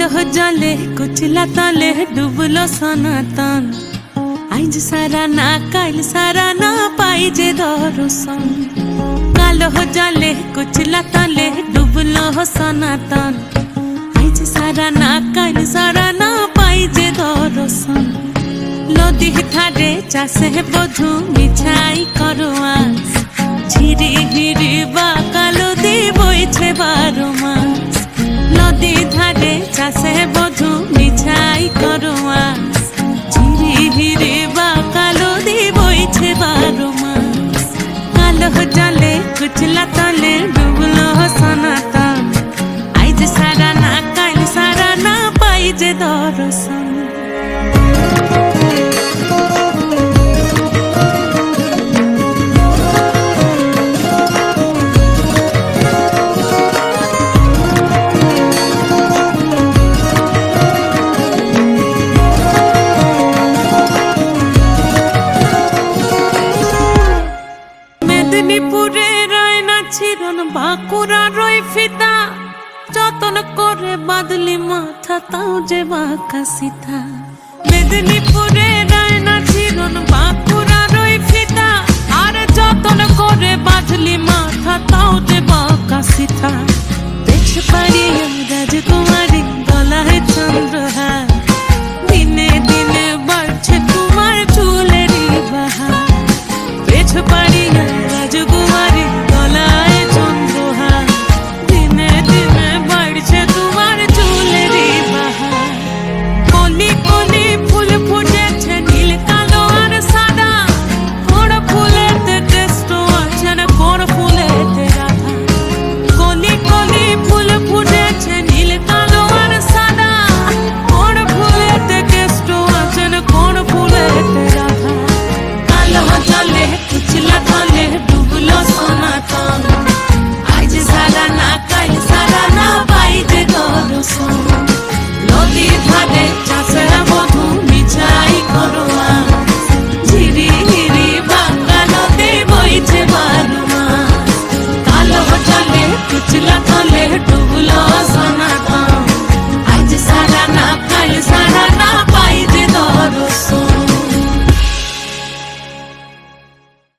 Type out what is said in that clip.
জলে কুচলা তলে ডুবলো সনাতন আইজ সারা না কাইল সারা না পাই যে দর্শন কালো জলে কুচলা তলে ডুবলো সনাতন আইজ সারা না কাইল সারা না পাই যে দর্শন নদী ধারে চাষে বধু মিছাই করো আস ঝিরি হিরি তলে ডুবলো সনাতন আইজ সারা না কাল সারা না পাই যে দর্শন শিরন বাঁকুড়ার রই ফিতা। যতন করে বাদলি মাথা, তাও যে বাঁকা সীতা। মেদিনীপুরে রায়না শিরন বাঁকুড়ার রই ফিতা। আর যতন করে বাদলি মাথা, তাও যে বাঁকা সীতা। Bye. দিনে দিনে বাড়ছে তোমার